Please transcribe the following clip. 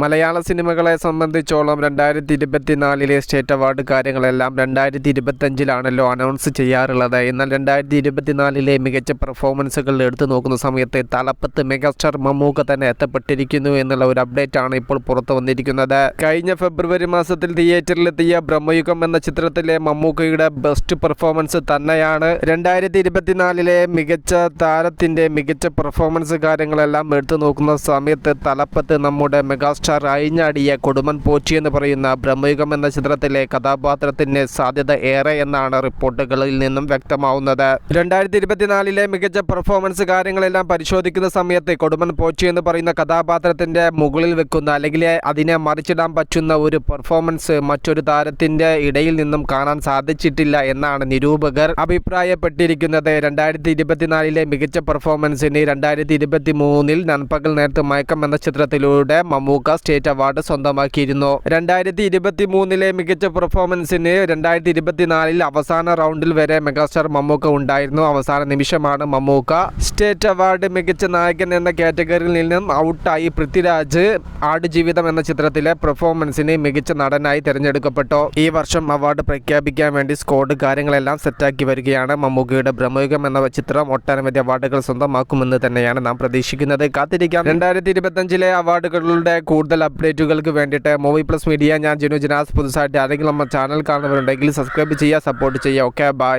മലയാള സിനിമകളെ സംബന്ധിച്ചോളം രണ്ടായിരത്തി ഇരുപത്തിനാലിലെ സ്റ്റേറ്റ് അവാർഡ് കാര്യങ്ങളെല്ലാം രണ്ടായിരത്തി ഇരുപത്തഞ്ചിലാണല്ലോ അനൗൺസ് ചെയ്യാറുള്ളത്. എന്നാൽ രണ്ടായിരത്തി ഇരുപത്തിനാലിലെ മികച്ച പെർഫോമൻസുകൾ എടുത്തു നോക്കുന്ന സമയത്ത് തലപ്പത്ത് മെഗാസ്റ്റാർ മമ്മൂക്ക തന്നെ എത്തപ്പെട്ടിരിക്കുന്നു എന്നുള്ള ഒരു അപ്ഡേറ്റ് ആണ് ഇപ്പോൾ പുറത്തു വന്നിരിക്കുന്നത്. കഴിഞ്ഞ ഫെബ്രുവരി മാസത്തിൽ തിയേറ്ററിലെത്തിയ ബ്രഹ്മയുഗം എന്ന ചിത്രത്തിലെ മമ്മൂക്കയുടെ ബെസ്റ്റ് പെർഫോമൻസ് തന്നെയാണ്. രണ്ടായിരത്തി ഇരുപത്തിനാലിലെ മികച്ച താരത്തിന്റെ മികച്ച പെർഫോമൻസ് കാര്യങ്ങളെല്ലാം എടുത്തു നോക്കുന്ന സമയത്ത് തലപ്പത്ത് നമ്മുടെ മെഗാസ്റ്റാർ അഴിഞ്ഞാടിയ കൊടുമൻ പോച്ചി എന്ന് പറയുന്ന ബ്രഹ്മയുഗം എന്ന ചിത്രത്തിലെ കഥാപാത്രത്തിന് സാധ്യത ഏറെ എന്നാണ് റിപ്പോർട്ടുകളിൽ നിന്നും വ്യക്തമാവുന്നത്. രണ്ടായിരത്തി ഇരുപത്തിനാലിലെ മികച്ച പെർഫോമൻസ് കാര്യങ്ങളെല്ലാം പരിശോധിക്കുന്ന സമയത്ത് കൊടുമൻ പോച്ചി എന്ന് പറയുന്ന കഥാപാത്രത്തിന്റെ മുകളിൽ വെക്കുന്ന അല്ലെങ്കിൽ അതിനെ മറിച്ചിടാൻ പറ്റുന്ന ഒരു പെർഫോമൻസ് മറ്റൊരു താരത്തിന്റെ ഇടയിൽ നിന്നും കാണാൻ സാധിച്ചിട്ടില്ല എന്നാണ് നിരൂപകർ അഭിപ്രായപ്പെട്ടിരിക്കുന്നത്. രണ്ടായിരത്തി ഇരുപത്തിനാലിലെ മികച്ച പെർഫോമൻസിന് രണ്ടായിരത്തി ഇരുപത്തി മൂന്നിൽ നൻപകൽ നേരത്തെ മയക്കം എന്ന ചിത്രത്തിലൂടെ മമ്മൂക്ക സ്റ്റേറ്റ് അവാർഡ് സ്വന്തമാക്കിയിരുന്നു. രണ്ടായിരത്തി ഇരുപത്തി മൂന്നിലെ മികച്ച പെർഫോമൻസിന് രണ്ടായിരത്തി ഇരുപത്തിനാലിൽ അവസാന റൗണ്ടിൽ വരെ മെഗാസ്റ്റാർ മമ്മൂക്ക ഉണ്ടായിരുന്നു. അവസാന നിമിഷമാണ് മമ്മൂക്ക സ്റ്റേറ്റ് അവാർഡ് മികച്ച നായകൻ എന്ന കാറ്റഗറിയിൽ നിന്നും ഔട്ടായി പൃഥ്വിരാജ് ആടുജീവിതം എന്ന ചിത്രത്തിലെ പെർഫോമൻസിന് മികച്ച നടനായി തിരഞ്ഞെടുക്കപ്പെട്ടു. ഈ വർഷം അവാർഡ് പ്രഖ്യാപിക്കാൻ വേണ്ടി സ്കോഡ് കാര്യങ്ങളെല്ലാം സെറ്റാക്കി വരികയാണ് മമ്മൂക്കയുടെ ബ്രഹ്മയുഗം എന്ന ചിത്രം. ഒട്ടനവധി അവാർഡുകൾ സ്വന്തമാക്കുമെന്ന് തന്നെയാണ് നാം പ്രതീക്ഷിക്കുന്നത്. കാത്തിരിക്കാം. രണ്ടായിരത്തി ഇരുപത്തഞ്ചിലെ അവാർഡുകളുടെ കൂടുതൽ അപ്ഡേറ്റുകൾക്ക് വേണ്ടിയിട്ട് മൂവി പ്ലസ് മീഡിയ ഞാൻ ജിനു ജിനാസ്. പുതുസായിട്ട് ആരെങ്കിലും നമ്മുടെ ചാനൽ കാണുന്നവരുണ്ടെങ്കിൽ സബ്സ്ക്രൈബ് ചെയ്യുക സപ്പോർട്ട് ചെയ്യുക. Okay bye